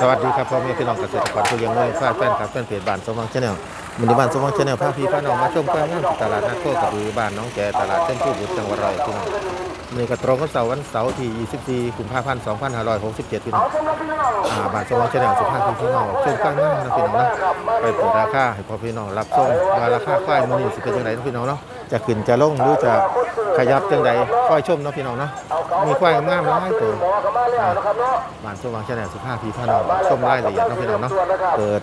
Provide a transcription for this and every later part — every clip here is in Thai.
สวัสดีครับพ่อแม่พี่น้องเกษตรกรผู้เลี้ยงน้อยแฟนครับแฟนเพจบ้านสมวังชาแนลมันในบ้านสมวังชาแนลพาพี่พาน้องมาชมกว้างงามตลาดนัดโคกระบือบ้านน้องแกตลาดเส้นผู้บุตรจังหวัดร้อยพี่น้องนี่ก็ตรงกับเสาร์วันเสาร์ที่24กุมภาพันธ์2567พี่น้องอ่าบ้านสมวังชาแนลสุภาพพี่น้องชมกว้างงามนะพี่น้องนะไปเปิดราคาให้พ่อพี่น้องรับชมว่าราคาควายมื้อนี้สิเป็นจังไดเนะพี่น้องเนาะ จะขึ้นจะลงหรือจะขยับจังไดค่อยชมเนาะพี่น้องเนาะมีควายงามๆหลายตัวบ้านสว่างแชนแนลสุภาพพีพานองชมรายละเอียดเนาะพี่น้องเนาะเปิด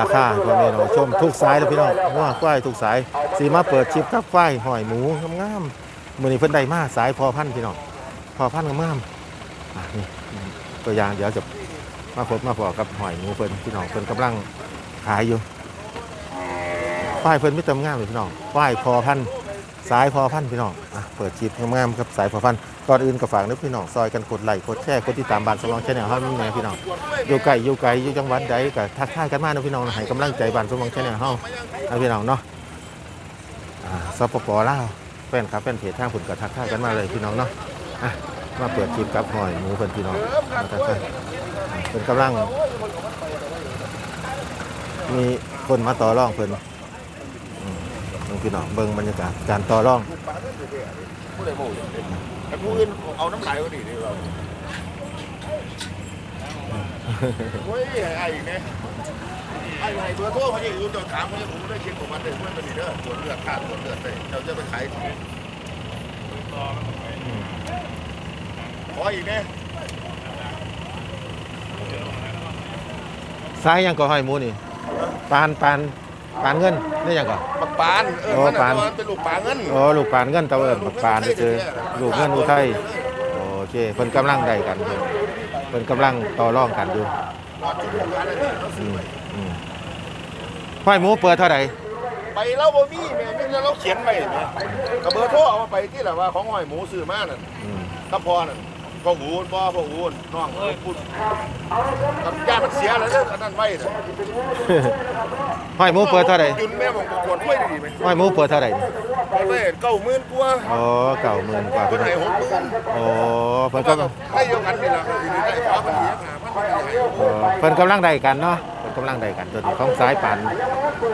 ราคาพ่อแม่น้องชมทุกสายเลยพี่น้องว่าควายทุกสายสีมาเปิดชิปกับควายหอยหมูงามๆมือนี้เพิ่นได้มาสายพอพันพี่น้องพอพันงามๆนี่ตัวอย่างเดี๋ยวจะมาพบมาพอกับหอยหมูเพิ่นพี่น้องเพิ่นกำลังขายอยู่ ควายเพิ่นไม่ตำงามเลยพี่น้องควายพอพันสายพอพันพี่น้องอะเปิดชิปงามๆครับสายพอพันก่อนอื่นก็ฝากนึกพี่น้องซอยกันกดไลค์กดแชร์กดติดตามบ้านสมองชาแนลเฮานี่พี่น้องอยู่ไกลอยู่ไกลอยู่จังหวัดใดก็ทักทายกันมานะพี่น้องให้กำลังใจบ้านสมองชาแนลเฮานะพี่น้องเนาะอ่าสปปลาวแฟนครับแฟนเพจทางผุนก็ทักทายกันมาเลยพี่น้องเนาะอะมาเปิดคลิปกับหอยหมูเพิ่นพี่น้องมาทักทายเพิ่นกำลังมีคนมาต่อรองเพิ่นอื มเบิ่งพี่น้องเบิ่งบรรยากาศการต่อรองผู้ใดโม่แต่ผู้อื่นเอาน้ำลายก็ดีดีเราโอ้ยไอ้เนี่ยไอ้ไอ้เบอร์โทรเขาอย่างอื่นจะถามเขาอย่างผมได้เช็คของมันเลยเพื่อนมันนี่เด้อตรวจเลือดค่าตรวจเลือดเลยเราจะไปขายขออีกเนี่ยซ้ายยังก็หอยหมูนี่ปานปาน ปานเงินนี่ยังก็ปักปานเออโอ้มันปาน เป็นลูกปานเงินโอ้ลูกปานเงินตะเอิญปานนี่คือลูกเงินอุทัยโอเคเพิ่นกำลังได้กันเพิ่นเพิ่นกำลังต่อรองกันอยู่อืมอืมหอยหมูเปิดเท่าไหร่ไปเล่าบ่มีแม่ไม่ใช่เราเขียนไปแม่กับเบอร์โทรเอามาไปที่แบบว่าของหอยหมูซื้อมานั่นอืมถ้าพอนั่น พ่อหูนพ่อพ่อหูนน้องเอ้ยพูดกับญาติมันเสียแล้วเด้ออันนั้นไว้น่ะหอยหมูเปิดเท่าไหร่จุนแม่ผมประกวดด้วยดีไหมหอยหมูเปิดเท่าไหร่ไปเว้ยเก้าหมื่นกว่าอ๋อเก่าหมื่นกว่าคพี่นน้ไหนองหกหมื่นโอ้เพิ่นก็ได้เดียวกันนี่แหละทีนี้ได้ฟ้ามันเสียหามันไม่ได้ให้ เออเพิ่นกำลังได้กันเนาะเพิ่น กำลังได้กันตัวนี้ของสายปาน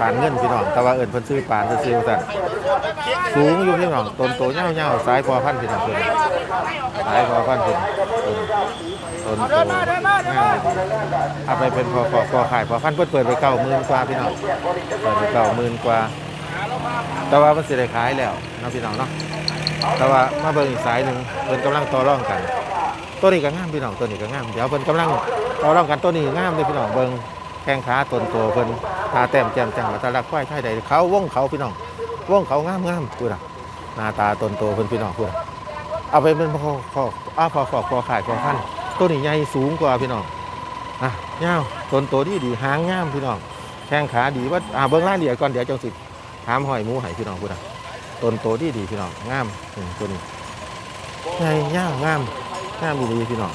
ปานเงินพี่น้องแต่ว่าเอิ้นเพิ่นซื้อปานซื้อๆซั่นสูงอยู่พี่น้องต้นโตเงี้ยวๆสายพอพันพี่น้องเพิ่นสายพอพันเพิ่นต้นต้นโตงามเอาไปเป็นพอพอพอขายพอพันเพิ่นเปิดไปเก้าหมื่นกว่าพี่น้องเปิดไปเก้าหมื่นกว่า แต่ว่ามันสิได้ขายแล้วนะพี่น้องเนาะแต่ว่ามาเบิ่งอีกสายหนึ่งเพิ่นกำลังต่อรองกันตัวนี้ก็งามพี่น้องตัวนี้ก็งามเดี๋ยวเพิ่นกำลังต่อรองกันตัวนี้งามเลยพี่น้องเบิ่ง แข้งขาต้นโตเพิ่นตาแต้มแจ่มจังว่าแตาลักควายไทยใดเขาว่องเขาพี่น้องว่องเขางามงามพูดอะหน้าตาตนโตเพิ่นพี่น้องพูดอะเอาไปเป็นพอพออ้าพอพอพอขายพอพันตัวนี้ใหญ่สูงกว่าพี่น้องอะยาตนโตดีดีหางงามพี่น้องแข้งขาดีว่าอ่าเบิ้องรายละเอียดก่อนเดี๋ยวจังสิถามหอยหมูให้พี่น้องพูดอะตนโตดีดีพี่น้องงามตัวนี้ใหญ่ยาวงามงามดีพี่น้อง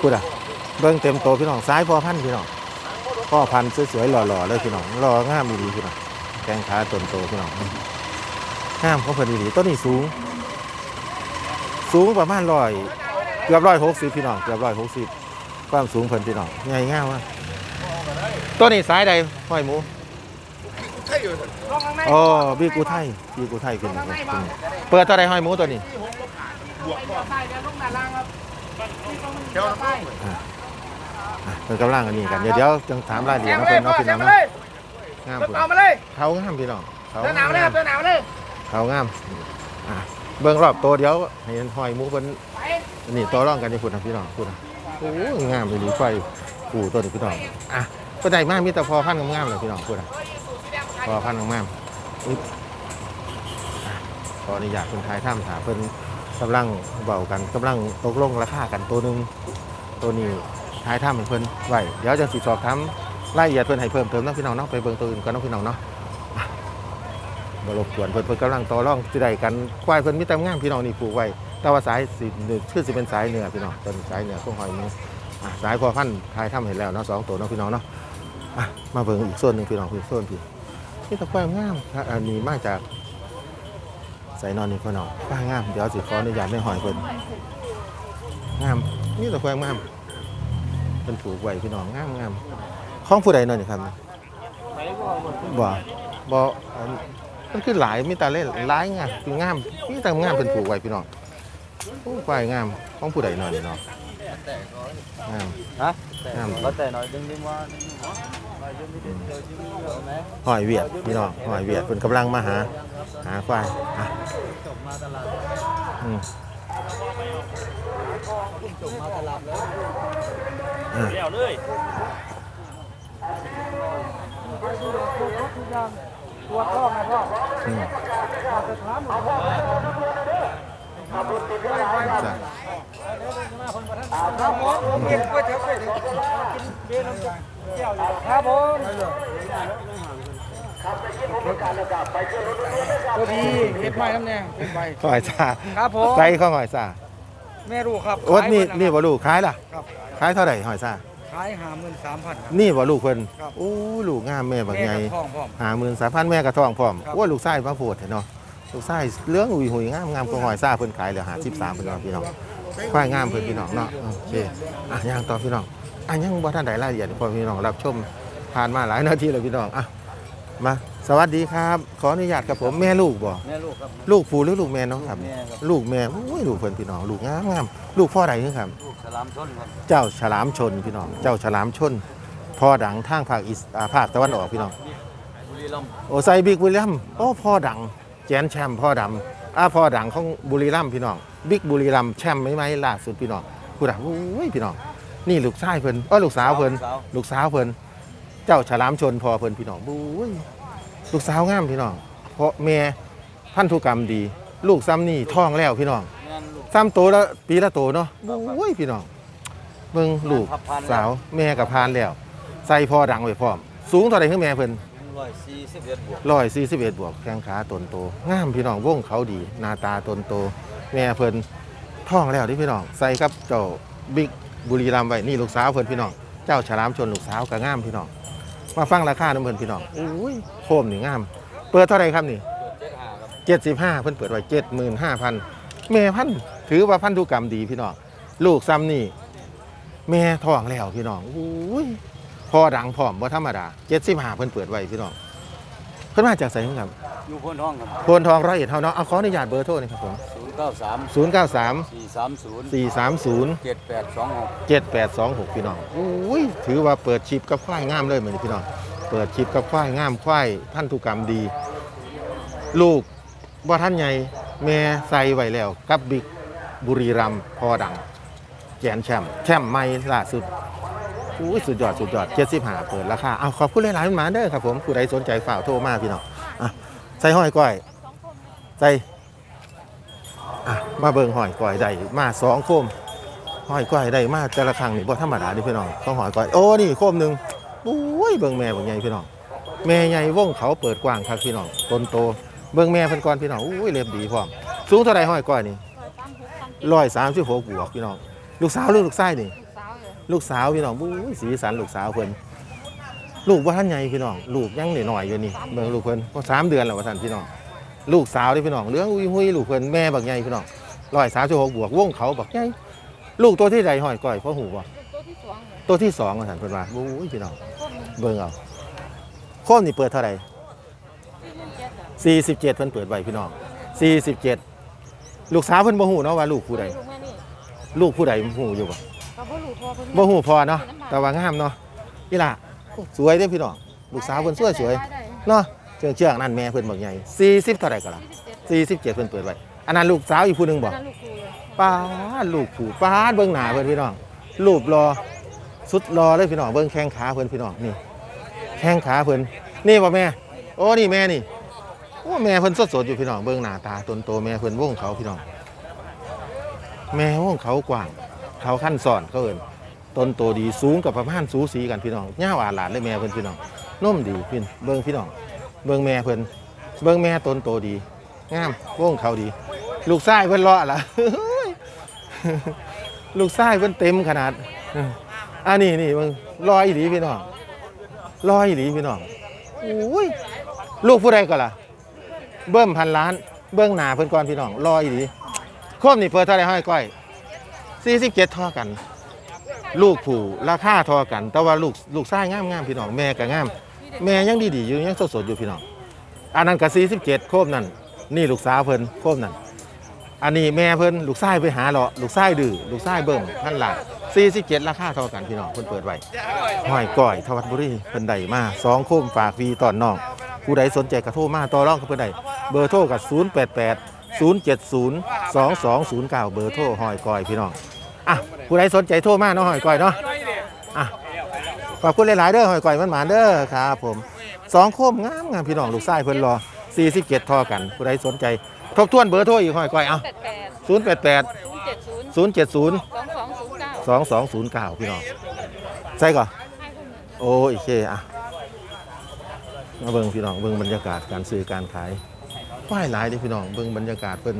พูดอะเบิ้งเต็มโตพี่น้องซ้ายพอพันพี่น้อง พ่อพันธุ์สวยๆหล่อๆเลยพี่น้องหล่องามดีพี่น้องแข้งขาตนโตพี่น้องห้ามเขาเพิ่นดีๆต้นนี้สูง สูงประมาณร้อยเกือบร้อยหกสิบพี่น้องเกือบร้อยหกสิบความสูงเพิ่นพี่น้องใหญ่ง่ายมากต้นนี้สายใดห้อยหมูใช่อยู่อ๋อบีกูไทยบีกูไทยขึ้นมาขึ้นมาเปิดเท่าใดห้อยหมูตัวนี้บวกก่อน เดี๋ยวน้ำอะเพิ่นกำลังอันนี้กันเดี๋ยวเดี๋ยวจังถามรายละเอียดเนาะเพิ่นเนาะพี่น้องเนาะงามเดินพุ่นต่อมาเลยเขางามพี่น้องเขาเดินหนาวเลยครับเดินหนาวเลยเขางามอะเบิ่งรอบตัวเดี๋ยวให้ห้อยหมูเพิ่นไปอันนี้ต่อรองกันนี่พุ่นนะพี่น้องพุ่นนะโอ้ยงามไปหลีไฟกูตัวนี้พี่น้องอะก็ได้มากมีแต่พอพันธุ์งามๆเลยพี่น้องพุ่นนะพอพันธุ์งามๆอึ๊บอะขออนุญาตคนไทยถ้ำถามเพิ่นกำลังเบากันกำลังตกลงราคากันตัวหนึงตัวนี้ ท้ายถ้ำให้เพิ่นไหวเดี๋ยวจะสิสอบถามรายละเอียดเพิ่นให้เพิ่มเติมเนาะพี่น้องเนาะไปเบิ่งตัวอื่นก่อนเนาะพี่น้องเนาะบ่รบกวนเพิ่นเพิ่นกำลังต่อรองสิได้กันควายเพิ่นมีแต่งามพี่น้องนี่ปลูกไว้ แต่ว่าสายสีหนึ่งชื่อสิเป็นสายเหนือพี่น้องเป็นสายเหนือพวกหอยมืออะสายพอพันธุ์ทายถ้ำเห็นแล้วเนาะสองตัวเนาะพี่น้องเนาะอะมาเบิ่งอีกส่วนหนึ่งพี่น้องพี่ส่วนพี่นี่ตะควายงามอันนี้มาจากใส่นอนนี่พี่น้องควายงามเดี๋ยวสิขออนุญาตไม่หอยเพิ่นงามนี่ตะควายงาม เป็นผูกไว้พี่น้องงามงามของผู้ใดเนาะนี่ครับบ่บ่อันมันคือหลายมีแต่เล่นหลายงามคืองามมีแต่งามเป็นผูกไว้พี่น้องโอ้ควายงามของผู้ใดเนาะนี่เนาะงามฮะงาม có thể nói đừng đi qua mà đừng đi đến chơi chứ nhiều này หอยเวียดพี่น้องหอยเวียดเพิ่นกำลังมาหา หาควายอะ trồng ma tà lạt อืม trồng ma tà lạt đấy อะ đèo lưới ตัวพ่อไงพ่ออืมจะถามหนูจ้ะครับผมเก็บไว้เถอะไปเถอะกินเบียร์น้ำแก้วอยู่ครับผมตัวดีเก็บไม้น้ำแดงเก็บไว้หอยซาครับผมใจข้องหอยซาแม่รู้ครับโอ้นี่ขายนี่เพิ่บ่ลูกขายล่ะครับ ขายเท่าไหร่หอยซาขายหาหมื่นสามพันครับนี่บ่ลูกเพิ่นครับ โอ้ลูกงามแม่บักแม่ใหญ่กับทองพร้อม หาหมื่นสามพันแม่กระทองพร้อมครับ โอ้ยลูกไส้พระโพดเนาะลูกไส้เลื้องอุยหุยงามงามก็หอยซ่าเพิ่นขายเหลือหาสิบสามเพิ่นเอาพี่น้องควายงามเพิ่นพี่น้องเนาะโอเคอะย่างต่อพี่น้องอะยังบ่ทันได้รายละเอียดพอพี่น้องรับชมผ่านมาหลายนาทีแล้วพี่น้องอะ มาสวัสดีครับ ขออนุญาตครับผมแม่ลูกบ่แม่ลูกครับ ลูกผู้หรือลูกแม่เน้องครับแม่ครับ ลูกแม่โอ้ยลูกเพิ่นพี่น้องลูกงามงามลูกพ่อใดคือครับ ลูกฉลามชนครับเจ้าฉลามชนพี่น้อง เจ้าฉลามชนพ่อดังทางภาคอีสอ่าภาคตะวันออกพี่น้อง บุรีรัมย์โอไซบิ๊กบุรีรัมย์โอ้พ่อดังแจนแชมป์พ่อดำอ่าพ่อดังของบุรีรัมย์พี่น้องบิ๊กบุรีรัมย์แชมป์ไม่ไหมล่าสุดพี่น้องกูด่าโอ้ยพี่น้องนี่ลูกชายเพิ่นเออลูกสาวเพิ่นสาวลูกสาวเพิ่น เจ้าฉลามชนพ่อเพิ่นพี่น้องโอ้ยลูกสาวงามพี่น้อง เพราะแม่พันธุกรรมดี ลูกซ้ำนี่ท้องแล้วพี่น้องแม่ลูก ซ้ำโตแล้วปีละโตเนาะโอ้ยพี่น้องเบิ่งลูกพับพันสาวแม่กับพานแล้ว ใส่พ่อดังไว้พร้อม สูงเท่าไหร่คือแม่เพิ่น ร้อยสี่สิบเอ็ดบวกร้อยสี่สิบเอ็ดบวกแข้งขาตนโตงามพี่น้องวงเขาดีหน้าตาตนโต แม่เพิ่นท้องแล้วที่พี่น้อง ใส่กับเจ้าบิ๊กบุรีรัมย์ไว้นี่ลูกสาวเพิ่นพี่น้อง เจ้าฉลามชนลูกสาวก็งามพี่น้อง มาฟังราคาน้ำเพิ่นพี่น้องอุ้ยโคมนี่งาม เปิดเท่าไหร่ครับนี่เจ็ดห้าครับเจ็ดสิบห้าเพิ่นเปิดไว้เจ็ดหมื่นห้าพันแม่พันธุ์ถือว่าพันธุกรรมดีพี่น้องลูกซ้ำนี่แม่ท้องแล้วพี่น้องอุ้ยพอดังพร้อมว่าธรรมดาเจ็ดสิบห้าเพิ่นเปิดไว้พี่น้องเพิ่นมาจากไสครับ อยู่พ้นห้องครับโพนทองร้อยเอ็ดเท่าเนาะเอาขออนุญาตเบอร์โทรหนี่อยครับผมศูนย์เก้าสามศูนย์เก้าสามสี่สามศูนย์สี่สามศูนย์ เจ็ดแปดสองหกเจ็ดแปดสองหกพี่น้องอุ้ย ถือว่าเปิดชิปกับควายงามเลยเหมือนพี่น้อง เปิดชิปกับควายงามควายพันธุกรรมดี ลูกว่าท่านใหญ่แม่ใส่ไว้แล้ว กับบิ๊กบุรีรัมย์พอดัง แกนแชมป์แชมป์ใหม่ล่าสุดอุ้ยสุดยอด สุดยอดเจ็ดสิบห้าเปิดราคาเอาขอบคุณหลายๆหมาเด้อครับผมผู้ใดสนใจฝ่ากโทรมาพี่น้องอะ ใส่ห้อยก้อยใส่มาเบิ่งห้อยก้อยได้มาสองโคมห้อยก้อยได้มาแต่ละครั้งนี่บ่ธรรมดาดิพี่น้องต้องห้อยก้อยโอ้นี่โคมหนึ่งอุ้ยเบิ่งแม่เบิ่งใหญ่พี่น้องแม่ใหญ่วงเขาเปิดกว้างครับพี่น้องต้นโตเบิ่งแม่เพิ่นก่อนพี่น้องอุ้ยเล็บดีพร้อมสูงเท่าไรห้อยก้อยนี่ร้อยสามสิบหกบวกพี่น้องลูกสาวหรือลูกชายนี่สาวลูกสาวพี่น้องบู้ยสีสันลูกสาวเพิ่น ลูกว่าท่านใหญ่พี่น้อง ลูกยังหน่อยๆอยู่นี่เบิ่งลูกเพิ่นก็สามเดือนแล้วว่าท่านพี่น้อง ลูกสาวที่พี่น้องเลี้ยงอุ้ยหุยลูกเพิ่นแม่บักใหญ่พี่น้องร้อยสามสิบหกบวกวงเขาบักใหญ่ลูกตัวที่ใดห้อยก้อยพ่อหูบ่ตัวที่สองเลยตัวที่สองว่าท่านเพิ่นว่าบู้ยพี่น้องคนหนึ่งเบิ่งเอาโคมนี่เปิดเท่าไหร่ที่เล่นเจ็ดอะ47เพิ่นเปิดไว้พี่น้อง47ลูกสาวเพิ่นบ่ฮู้เนาะว่าลูกผู้ใดลูกแม่นี่ลูกผู้ใดฮู้อยู่บ่ก็บ่รู้พอเพิ่นบ่ฮู้พอเนาะแต่ว่างามเนาะนี่ล่ะ สวยเด้อพี่น้องลูกสาวเพิ่นสวยสวยได้เนาะเชื่องเชื่องนั่นแม่เพิ่นบอกใหญ่40เท่าไหร่ก็ล่ะยี่สิบเจ็ด47เพิ่นเปิดไว้อันนั้นลูกสาวอีกผู้หนึงบ่อันนั้นลูกครูเลยป้าดลูกผู้ป้าดเบิ่งหน้าเพิ่นพี่น้องรูปรอสุดรอเลยพี่น้องเบิ่งแข้งขาเพิ่นพี่น้องนี่แข้งขาเพิ่นนี่บ่แม่ โอ้นี่แม่นี่โอ้แม่เพิ่นสดๆอยู่พี่น้องเบิ่งหน้าตาตนโตแม่เพิ่นวงเขาพี่น้อง แม่วงเขากว้าง เขาขั้นสอนเขาเอิ้น ต้นโตดีสูงกับประมาณสูสีกันพี่น้องย่าวอาหลานเลยแม่เพิ่อนพี่น้องนุ่มดีพี่เบิ่งพี่น้องเบิ่งแม่เพิ่อนเบิ่งแม่ต้นโตดีงามว่งเขาดี ลูกชายเพิ่อนเลาะละลูกชายเพิ่อนเต็มขนาดอันนี้นี่มึงลอยอีหลีพี่น้องลอยอีหลีพี่น้องโอ้ยลูกผู้ใดก็ล่ะ เบิ่มพันล้าน เบิ่งหนาเพิ่อนก่อนพี่น้องลอยอีหลีโคมนี่เปิดเท่าไรห้อยก้อย47เท่ากัน ลูกผู้ราคาเทอกัน แต่ว่าลูกลูกชายงามงามพี่น้องแม่ก็งาม แม่ยังดีๆอยู่ยังสดๆอยู่พี่น้องอันนั้นก็47โคมนั่นนี่ลูกสาวเพิ่นโคมนั่นอันนี้แม่เพิ่นลูกชายไปหาเลาะลูกชายดื้อลูกชายเบิ่มท่านหลัก47ราคาเท่ากันพี่น้องเพิ่นเปิดไว้หอยก้อยทวัดบุรีเพิ่นได้มาสองโคมฝากฟรีตอนน้องผู้ใดสนใจก็โทรมาต่อรองกับเพิ่นได้เบอร์โทรกับ088 070 2209 เบอร์โทรหอยก้อยพี่น้อง อะผู้ใดสนใจโทรมาเนาะหอยก้อยเนาะอะขอบคุณหลายๆเด้อหอยก้อยมันหมานเด้อครับผมสองโคมงามงามพี่น้องลูกชายเพิ่นรอ47ทอกันผู้ใดสนใจ ทบทวนเบอร์โทรอีกหอยก้อยเอ้าแปดแปด088ศูนย์เจ็ดศูนย์070สองสองศูนย์เก้า2209 พี่น้องใช่ก่อนให้คนหนึ่งโอ้โอเคอะมาเบิ่งพี่น้องเบิ่งบรรยากาศการซื้อการขายป้ายหลายเด้พี่น้องเบิ่งบรรยากาศเพิ่น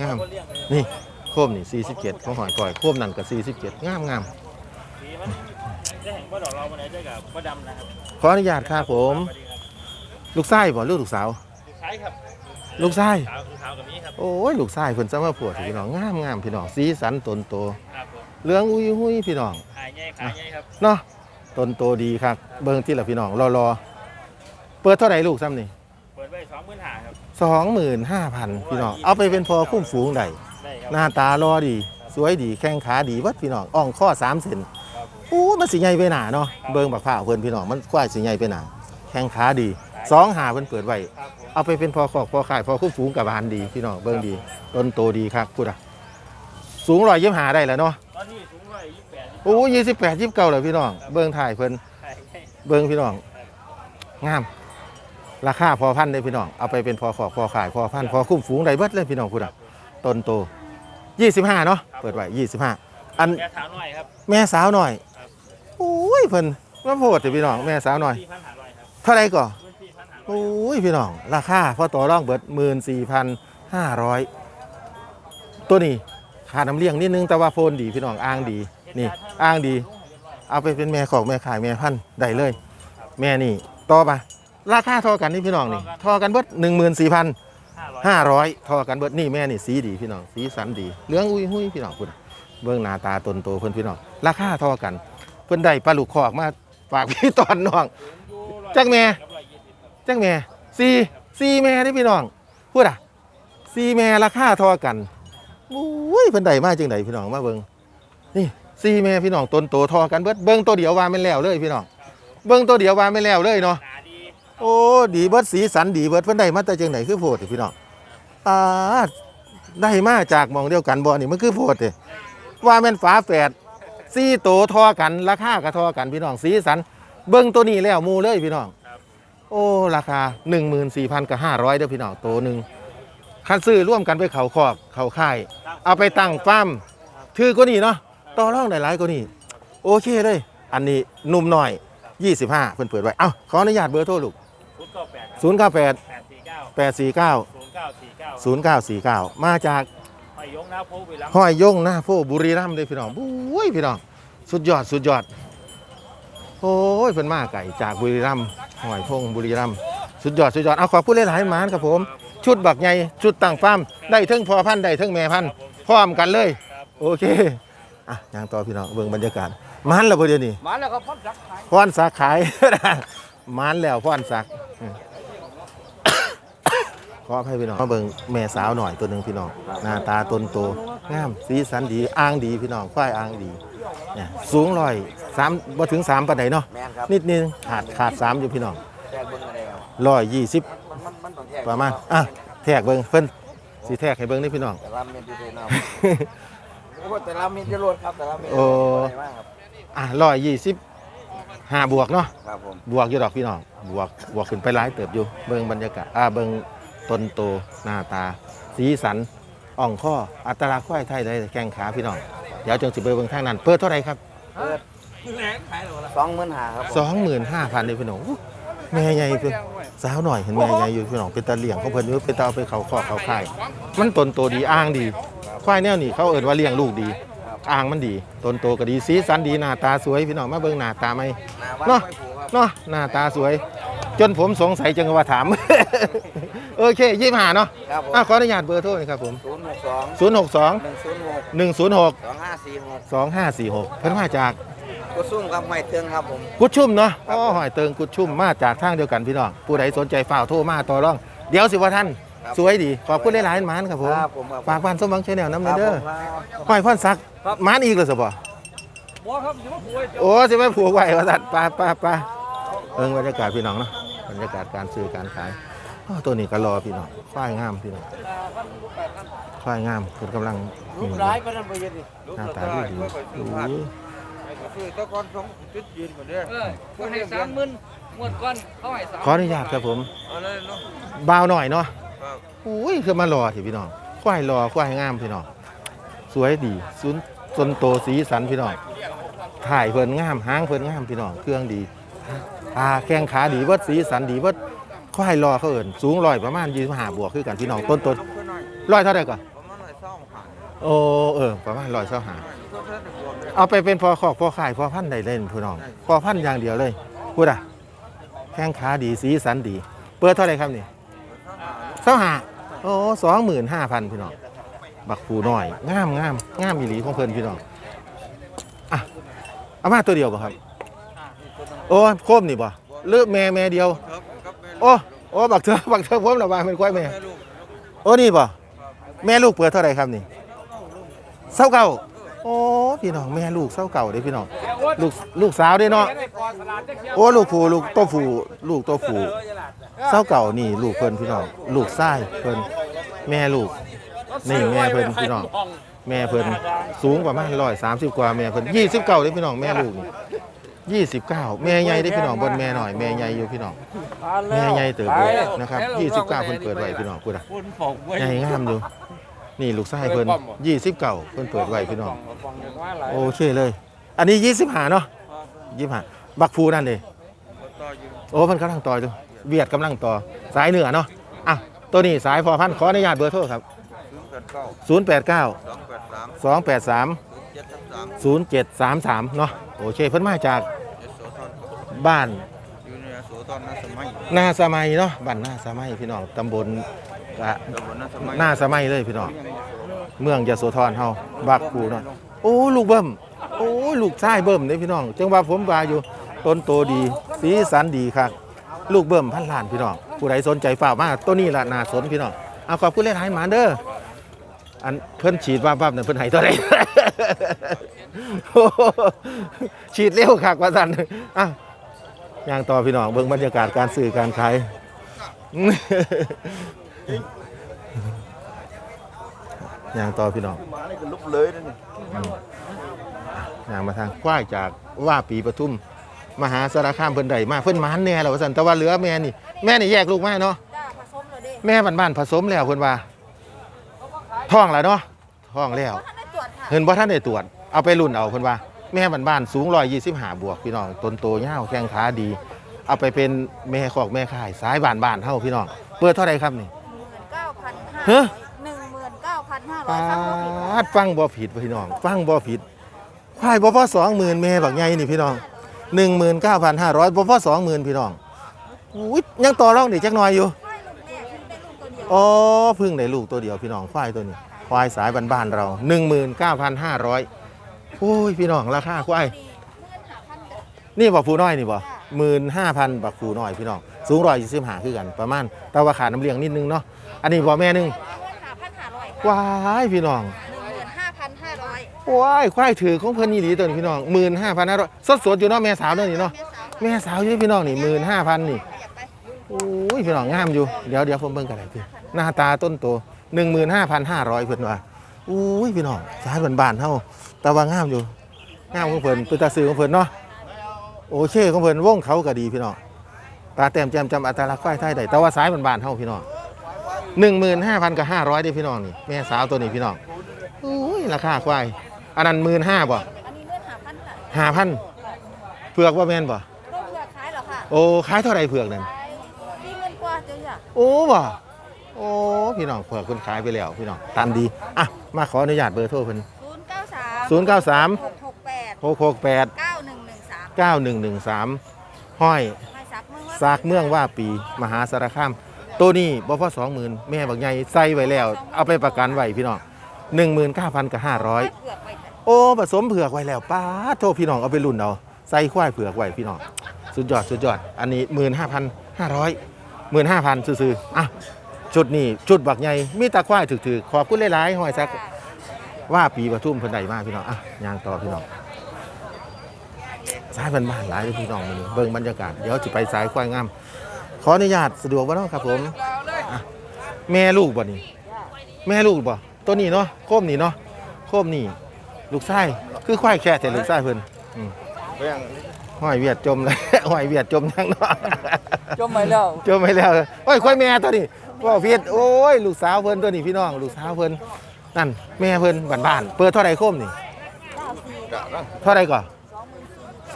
งามนี่ โคมนี่ 47ของหอยก่อยโคมนั่นก็47งามงามจะเห็นว่าดอกเราวันไหนได้กับว่าดำนะครับขออนุญาตครับผม ลูกชายบ่หรือลูกสาวใช่ครับ ลูกชายขาวคือขาวกับนี้ครับ โอ้ยลูกชายเพิ่นจะมาปวดพี่น้องงามงามพี่น้องสีสันตนโตครับผมเหลืองอุ้ยหุ้ยพี่น้องขายง่ายขายง่ายครับเนาะตนโตดีครับ เบิ่งที่ละพี่น้องรอๆเปิดเท่าไหร่ลูกซ้ำนี่เปิดไว้สองหมื่นห้าครับ25,000พี่น้องเอาไปเป็นพอคุ้มฝูงได้ได้ครั หน้าตารอดี สวยดีแข้งขาดีวัดพี่น้องอ่องข้อสามเซนครับผมอู้มันสิใหญ่ไปหนาเนาะเบิ่งบักผ้าวเพิ่นพี่น้องมันควายสิใหญ่ไปหนาแข้งขาดีสองหาเพิ่นเปิดไว้ครับผมเอาไปเป็นพอขอกพอขายพอคุ้มฝูงกับบานดีพี่น้องเบิ่งดีต้นโตดีครับพูดอะสูงร้อยยี่หาได้แล้วเนาะตอนนี้สูงร้อยยี่สิบแปดโอ้ยี่สิบแปดยี่สิบเก้าเลยพี่น้องเบิ่งถ่ายเพิ่นขายง่ายเบิ่งพี่น้องงาม ราคาพอพันเลยพี่น้องเอาไปเป็นพอขอกพอขายพอพันพอคุ้มฝูงได้เบิดเลยพี่น้องพูดอะต้นโต ยี่สิบห้าเนาะเปิดไว้ยี่สิบห้าอันแค่ถามหน่อยครับแม่สาวหน่อยครับโอ้ยเพิ่นมาโพดเถอะพี่น้องแม่สาวหน่อย สี่พันห้าร้อยครับเท่าไรก่อพื้นที่พันห้าร้อยโอ้ยพี่น้อง ราคาพอต่อรองเบิดหมื่นสี่พันห้าร้อยตัวนี้ขาน้ำเลี้ยงนิดนึงแต่ว่าโฟนดีพี่น้องอ้างดีนี่อ้างดี เอาไปเป็นแม่ของแม่ขายแม่พันธุ์ได้เลย แม่นี่ต่อไปราคาเท่ากันนี่พี่น้องนี่เท่ากันเบิดหนึ่งหมื่นสี่พัน ห้าร้อยห้าร้อยทอกันเบิดนี่แม่นี่สีดีพี่น้องสีสันดีเหลืองอุ้ยหุ้ยพี่น้องคุณเบื้องหน้าตาตนโตเพิ่อนพี่น้องราคาทอกัน เพิ่อนได้ปลาลูกคอกมาฝากพี่ตอนน้องจักแม่ครับร้อยยี่สิบครับจังแม่สีสีแม่นี่พี่น้องพูดอะสีแม่ราคาทอกันอุ้ยเพิ่อนได้มาจังไดพี่น้องมาเบิ่งนี่สีแม่พี่น้องตนโตทอกันเบิดเบิ่งตัวเดียวว่าแม่แล้วเลยพี่น้องเบิ่งตัวเดียวว่าแม่แล้วเลยเนาะโอ้ดีเบิดสีสันดีเบิดเพิ่อนได้มาแต่จังไหนคือโพดพี่น้อง อาได้มาจากหมองเดียวกันบ่นี่มันคือโพดเด้ว่าแม่นฝาแฝดสีโตทอกัน ราคาก็ทอกันพี่น้องสีสัน เบิ่งตัวนี้แล้วหมูเลยพี่น้อง โอ้ ราคา 14,000กับ500เด้อพี่น้องโตหนึ่งคันซื้อร่วมกันไปเขาคอกเขาค่าย เอาไปตั้งฟาร์มถือกว่านี้เนาะต่อรองได้หลายกว่านี้โอเคเลย อันนี้หนุ่มหน่อย 25 เพิ่นเปิดไว้เอ้าขออนุญาตเบอร์โทรลูกศูนย์เก้าแปดครับ098แปดสี่เก้า849 ศูนย์เก้าสี่เก้า0949 มาจากไปยงหน้าโพวิลัมห้อยยงหน้าโพบุรีรัมย์เลยพี่น้องบุ้ยพี่น้องสุดยอดสุดยอดโอ้ยเพิ่นมาไก่จากบุรีรัมย์ห้อยพงบุรีรัมย์สุดยอดสุดยอดเอาขอบคุณหลายๆหมานครับผม ชุดบักใหญ่ชุดตั้งฟาร์มได้เทั้งพอพันธุ์ได้เทั้งแม่พันธุ์พร้อมกันเลย โอเคอะยังต่อพี่น้องเบิ่งบรรยากาศหมันแล้วบ่เดี๋ยวนี้มาแล้วครับพ่อจักขายพรสักขายมันแล้วพรสัก ขอให้พี่น้องมาเบิ่งแม่สาวหน่อยตัวหนึ่งพี่น้องหน้าตาตนโตงามสีสันดีอ่างดีพี่น้องควายอ่างดีเนี่ยสูงร้อยสามบ่ถึงสามปานใดเนาะแมนครับนิดนึงขาดขาดสามอยู่พี่น้องแทกเบิ้งอะไรครับร้อยยี่สิบมันมันต้องแทกประมาณอะแทกเบิ่งเพิ่นสิแทกให้เบิ่งนี่พี่น้อง แต่ละเม็ดที่เทน้ำโอ้แต่ละเม็ดจะรดครับแต่ละเม็ดโอ้ อะไรมากครับอะร้อยยี่สิบห้าบวกเนาะ ครับผมบวกอยู่ดอกพี่น้องบวกบวกขึ้นไปหลายเติบอยู่เบิ่งบรรยากาศอ่าเบิ่ง ต้นโตหน้าตา สีสันอ่องข้ออัตราควายไทยได้แข้งขาพี่น้องเดี๋ยวจงสิไปเบิ่งทางนั้น เปิดเท่าไหร่ครับเปิดสองหมื่นห้าครับผมสองหมื่นห้าพันเลยพี่น้องอู้แม่ใหญ่เพิ่นสาวหน่อยเห็นแม่ใหญ่อยู่พี่น้องเป็นตาเลี้ยงเขาเพิ่นอยู่เป็นตาเอาไปเขาคอกเขาค่ายมันต้นโตดีอ่างดี ควายแนวนี้เขาเอิ้นว่าเลี้ยงลูกดีอ่างมันดีต้นโตก็ดีสีสันดีหน้าตาสวยพี่น้องมาเบิ่งหน้าตาไหมหน้าวัดเนาะไว้ผูครับเนาะหน้าตาสวย จนผมสงสัยจังว่าถาม โอเคยี่ห้าเนาะครับผมอะขออนุญาตเบอร์โทรหน่อยครับผมศูนย์หกสอง062หนึ่งศูนย์หก106สองห้าสี่หก2546เพิ่นมาจากกุซุ่มกับไม้เตืองครับผม กุดชุ่มเนาะอ๋อหอยเติงกุดชุ่มมาจากทางเดียวกันพี่น้องผู้ใดสนใจฝ่ากโทรมาต่อรอง เดี๋ยวสิว่าท่านครับสวยดีขอบคุณหลายๆหมานครับผมครับผมครับ ฝากบ้านสมหวังชาแนลน้ำคเนรับเด้ผอมครับห้อยพ่อนซักหมานอีกเลยสิบ่บ่ครับอยู่ว่าป่วย โอ้สิไม่ผูกไว้ว่าสัตว์ปลาปลาปลาเอิงบรรยากาศพี่น้องเนาะบรรยากาศการซื้อการขายอ้อ ตัวนี้ก็รอพี่น้องควายงามพี่น้องควายงามคุณกำลังลูกร้ายก็นั่นไปเย็นดิหน้าตาดีดีอุ้ยคือตะกอนสองจุดยืนหมดเด้อเออคนให้สามหมื่นงวดก่อนเขาให้สามขออนุญาตครับผมเอาเลยเนาะบ่าวหน่อยเนาะครับอุ้ยคือมารอสิพี่น้องควายรอควายงามพี่น้องสวยดีสุนสนโตสีสันพี่น้องถ่ายเพิ่นงามหางเพิ่นงามพี่น้องเครื่องดีตาแข้งขาดีเบิดสีสันดีเบิด ควายรอเขาเอิ้นสูงร้อยประมาณ25บห้าบวกคือกันพี่น้องต้นต้นน้ำเพื่อยเท่าไหร่ก่อนประมาณหน่อยเศร้าผ่านโอ้เออ ประมาณร้อยเท่าหาเท่านั้นบวกเอาไปเป็นพอขอกพอขายพอพันธุ์ได้เล่นพี่น้องพอพันธุ์อย่างเดียวเลยพูดอะแข้งขาดีสีสันดี เปิดเท่าไหร่ครับนี่เท่าหาโอ้สองหมื่นห้าพันพี่น้องบักผูน้อยงามงามงามอีหลีของเพิ่นพี่น้องอะเอามาตัวเดียวป่ะครับ โอ้โคมนี่ป่ะเลือกแม่แม่เดียวครับ โอ้โอ้บักเธอบักเธอผมระบาเป็นควายแม่โอ้นี่ป่ะแม่ลูกเปิดเท่าไหร่ครับนี่เศร้าเก่าโอ้พี่น้องแม่ลูกเศร้าเก่าเด้พี่น้องลูกลูกสาวเด้เนาะโอ้ลูกผูลูกโตผูลูกโตผูเศร้าเก่านี่ลูกเพิ่นพี่น้องลูกไส้เพิ่นแม่ลูกนี่แม่เพิ่นพี่น้องแม่เพิ่นสูงประมาณร้อยสามสิบกว่าแม่เพิ่นยี่สิบเก้าเด้พี่น้องแม่ลูกนี่ ยี่สิบเก้าแม่ใหญ่ได้พี่น้องบนแม่หน่อยแม่ใหญ่อยู่พี่น้องแม่ใหญ่เติบโตนะครับยี่สิบเก้าเพิ่นเปิดไว้พี่น้องพูดอะคุณบอกไว้ใหญ่งามอยู่นี่ลูกไส้เพิ่นยี่สิบเก้าเพิ่นเปิดไว้พี่น้องฟังอย่างว่าหลายโอเคเลย อันนี้ยี่สิบห้าเนาะยี่สิบห้าบักฟูนั่นเด้ต่ออยู่โอ้เพิ่นกำลังต่ออยู่เวียดกำลังต่อสายเหนือเนาะอะตัวนี้สายพอพันธุ์ขออนุญาตเบอร์โทรครับศูนย์แปดเก้า089สองแปดสาม283ศูนย์เจ็ดสามสาม0733 เนาะโอเคเพิ่นมาจากเอสโสธร บ้านอยู่ในโสธรนาสมัยนาสมัยเนาะบ้านนาสมัยพี่น้องตำบลกะตำบลนาสมัยนาสมัยเลยพี่น้องเมืองยโสธรเฮาบักกูเนาะโอ้ลูกเบิ่มโอ้ลูกชายเบิ่มเด้พี่น้องจังว่าผมว่าอยู่ต้นโตดีสีสันดีครับลูกเบิ่มพันล้านพี่น้องผู้ใดสนใจฝากมาตัวนี้ล่ะน่าสนพี่น้องเอาขอบคุณหลายๆหมาเด้ออันเพิ่นฉีดว่าปั๊บนั่นเพิ่นให้เท่าไหร่โอ้โหฉีดเร็วคักว่าซั่นอะ ย่างต่อพี่น้องเบิ่งบรรยากาศการซื้อการขายย่างต่อพี่น้องมาเลยก็ลุกเลยนั่นนี่ย่างมาทางควายจากว่าปีปทุม มหาสารคามเพิ่นได้มาเพิ่นหมานแน่แล้วว่าซั่นแต่ว่าเหลือแม่นี่ แม่นี่แยกลูกมาเนาะจ้าผสมเลยดิแม่บ้านๆผสมแล้วเพิ่นว่าท้องแล้วเนาะท้องแล้วท่านได้ตรวจค่ะเห็นบ่ท่านได้ตรวจเอาไปรุ่นเอาเพิ่นว่า แม่บ้านๆสูงร้อยยี่สิบห้าบวกพี่น้องต้นโตเงาแข้งขาดี เอาไปเป็นแม่ขอกแม่ข่ายสายบ้านๆเท่าพี่น้องเปิดเท่าไรครับนี่หนึ่งหมื่นเก้าพันห้าร้อปก้ารับผมาดฟังบ่ผิดพี่น้อง ฟังบ่ผิดควายบ่พอสองหมื่นแม่บักใหนี่พี่น้องหนึ่งหมื่นเก้าพันห้าร้อยบ่พอสองหมื่นพี่น้องอุ้ยยังต่อรองเด็กจักหน่อยอยู่อ๋อเพึ่งได้ลูกตัวเดียวพี่น้องควายตัวนี้ควายสายบ้านๆเราหนึ่งเก้าพันห้าร้อย โอ้ยพี่น้องราคาควายดีเมื่อนหาพันกับนี่บอกผูน้อยนี่บ่หมื่นห้าพันบักผูน้อยพี่น้องสูงร้อยยี่สิบห้าคือกันประมาณแต่ว่าขาดน้ำเลี้ยงนิดนึงเนาะอันนี้บ่แม่หนึงเมื่อนหาพันหาร้อยว้ายพี่น้องหนึ่งหมื่นห้าพันห้าร้อยว้ายควายถือของเพิ่นนี่ดีตัวนี้พี่น้องหมื่นห้าพันห้าร้อยสดสดๆอยู่เนาะแม่สาวเนาะนี่เนาะแม่สาวแม่สาวอยู่พี่น้องนี่หมื่นห้าพันนี่ขยับไปโอ้ยพี่น้องงามอยู่เดี๋ยวเดี๋ยวผมเบิ่งกันได้พี่หน้าตาต้นโตหนึ่งหมื่นห้าพันห้าร้อยเพิ่นว่าโอ้ยพี่น้องสายบ้านๆเฮา แต่ว่างามอยู่งามของเพิ่นเป็นตาซื้อของเพิ่นเนาะโอเคของเพิ่นวงเขาก็ดีพี่น้องตาแต้มแจ่มจำอัตลักษณ์ควายไทยได้แต่ว่าสายบ้านๆเฮาพี่น้องหนึ่งหมื่นห้าพันกับห้าร้อยได้พี่น้องนี่แม่สาวตัวนี้พี่น้องโอ้ยราคาควายอันนั้นหมื่นห้าบ่อันนี้เมื่อนหาพันค่ะห้าพันเผือกว่าแม่นบ่ลูกเผือกขายเหรอค่ะโอ้ขายเท่าไหรเผือกนั่นขายมีเงินกว่าเจ้าจ้ะโอ้บ่โอ้พี่น้องเผือกคนขายไปแล้วพี่น้องตันดีอะมาขออนุญาตเบอร์โทรเพิ่น ศูนย์เก้าสาม0 9 3หกหกแปด6 6 8เก้าหนึ่งหนึ่งสาม9 1 1 3ห้อยไม่ซักมือว่าซากเมืองว่าปีมหาสารคามตัวนี้บ่พอสองหมื่นแม่บักใหญ่ใส่ไว้แล้ว เอาไปประกันไว้พี่น้องหนึ่งหมื่นเก้าพันกับห้าร้อย เผือกไปจ้ะโอ้ผสมเผือกไว้แล้วป้าดโทษพี่น้องเอาไปรุ่นเอาใส่ควายเผือกไว้พี่น้องสุดยอดสุดยอด อันนี้หมื่นห้าพันห้าร้อยหมื่นห้าพันซื้อๆอะชุดนี้ชุดบักใหญ่มีตาควายถือๆขอบคุณหลายๆหอยซัก ว่าปีปทุมเพิ่นใดมากพี่น้องอะยางต่อพี่น้องสายบ้านๆหลายเลยพี่น้องมื้อนี้เบิ่งบรรยากาศเดี๋ยวสิไปสายควายงามขออนุญาตสะดวกบ่เนาะครับผมอะแม่ลูกบ่นี่แม่ลูกบ่ตัวนี้เนาะโคมนี่เนาะโคมนี่ลูกไส้คือควายแค่แต่ลูกไส้เพิ่นอืมเรื่องห้อยเวียดจมเลยห้อยเวียดจมยังเนาะจมไปแล้วจมไปแล้วโอ้ยควายแม่ตัวนี้ว่าเวียดโอ้ยลูกสาวเพิ่นตัวนี้พี่น้อง ลูกสาวเพิ่น นั่นแม่เพิ่นบ้านๆเปิดเท่าไรโคมนี่กะนะเท่าไรก่อน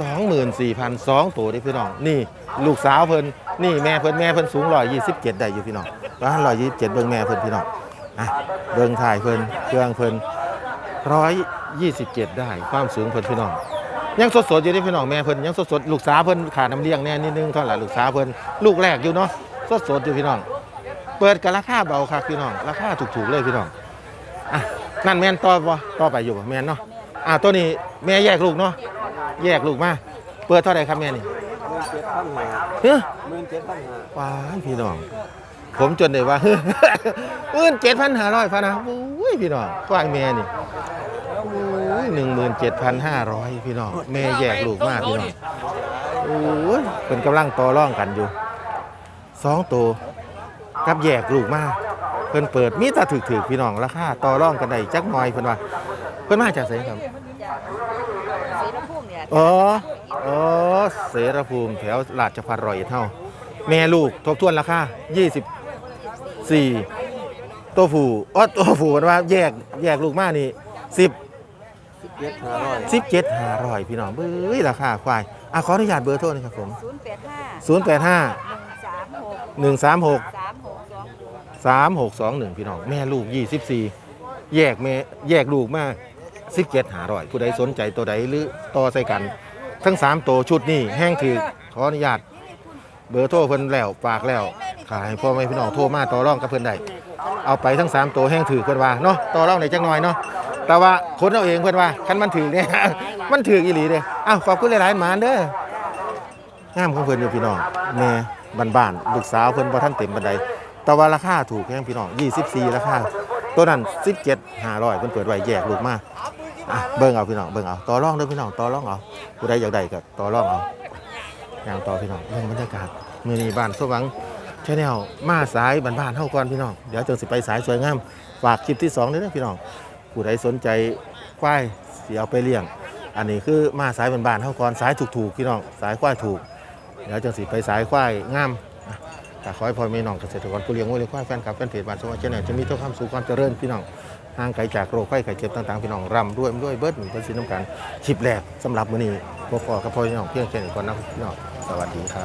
สองหมื่นสี่พันสองตัวเด้พี่น้อง นี่ลูกสาวเพิ่นนี่แม่เพิ่นแม่เพิ่นสูงร้อยยี่สิบเจ็ดได้อยู่พี่น้องร้อยร้อยยี่สิบเจ็ดเบิ่งแม่เพิ่นพี่น้องอะเบิ่งถ่ายเพิ่นเครื่องเพิ่นร้อยยี่สิบเจ็ดได้ความสูงเพิ่นพี่น้องยังสดๆอยู่เด้พี่น้องแม่เพิ่นยังสดๆลูกสาวเพิ่นขาดน้ำเลี้ยงแน่นิดนึงเท่าไหร่ลูกสาวเพิ่นลูกแรกอยู่เนาะสดๆอยู่พี่น้อง เปิดกันราคาเบาครับพี่น้องราคาถูกๆเลยพี่น้อง อะนั่นแม่นต่อบ่ต่อไปอยู่บ่แม่นเนาะอะตัวนี้แม่แยกลูกเนาะแยกลูกมาเปิดเท่าไหร่ครับแม่นี่เจ็ดพันห้าเฮ้ยหมื่นเจ็ดพันห้าว้ายพี่น้อง ผมจนได้ว่าเอื้นเจ็ดพันห้าร้อยพะนะโอ้ยพี่น้องควายแม่นี่หนึ่งหมื่นเจ็ดพันห้าร้อยพี่น้องแม่แยกลูกมากพี่น้องโอ้ยเป็นกำลังต่อร่องกันอยู่สองตัวกับแยกลูกมากเพิ่นเปิดมีแตาถึกๆพี่น้องราคาต่อร่องกันได้จักหน่อยเพิ่นว่าเพิ่นมาจากไสครับสีน้ำพุ่งเนี่ยอ๋ออ๋อเสรภูมิแถวราชพัฒน์ร้อยเอ็ดเท่าแม่ลูกทบทวนราคา24ตัวผู้อ๋อตัวผู้มันว่าแยกแยกลูกมานี่10เจ็ดห้าร้อย17 500พี่น้องเบ้ยราคาควายอะขออนุญาตเบอร์โทรหนะครับผมศูนย์แปดห้า085หนึ่งสามหก 136สามหกสอง3621 พี่น้อง แม่ลูก 24 แยกแม่แยกลูกมา17 500ผู้ใดสนใจตัวใดหรือต่อใส่กัน ทั้ง 3 ตัวชุดนี้แห้งถือขออนุญาตเบอร์โทรเพิ่นแล้วฝากแล้วขายพ่อแม่พี่น้องโทรมาต่อรองกับเพิ่นได้เอาไปทั้ง 3 ตัวแห้งถือเพิ่นว่าเนาะต่อรองได้จักหน่อยเนาะแต่ว่าคนเอาเองเพิ่นว่าคันมันถือเนี่ยมันถืออีหลีเด้อ้าวขอบคุณหลายๆหมานเด้องามของเพิ่นอยู่พี่น้องแม่บ้านๆลูกสาวเพิ่นบ่ทันเต็มบันได แต่ว่าราคาถูกแฮงพี่น้อง24 ราคา ตัวนั้น 17 500เพิ่นเปิดไว้แยกลูกมาอะเบิ่งเอาพี่น้องเบิ่งเอาต่อรองเด้อพี่น้องต่อรองเอาผู้ใดอยากได้ก็ต่อรองเอาอย่างต่อพี่น้องเรื่องบรรยากาศมือนี้บ้านสว่างชาแนลมาสายบ้านๆเท่าก่อนพี่น้อง เดี๋ยวจังสิไปสายสวยงามฝากคลิปที่สองด้วยนะพี่น้องผู้ใดสนใจควายสียเอาไปเลี้ยง อันนี้คือมาสายบ้านๆเท่าก่อนสายถูกๆพี่น้องสายควายถูกเดี๋ยวจังสิไปสายควายงาม ขอให้พ่อแม่น้องเกษตรกรผู้เลี้ยงวัวเลี้ยงควายแฟนคลับแฟนเพจบ้านสว่างชาแนลจะมีแต่ความสุขความเจริญพี่น้องห่างไกลจากโรคไข้ไข้เจ็บต่างๆพี่น้องร่ำด้วยด้วยเบิร์ดเป็นสิน้ำกันคลิปแรกสำหรับมื้อนี้พ่อกับพ่อแม่น้องเพียงแค่นี้ก่อนนะพี่น้องสวัสดีครับ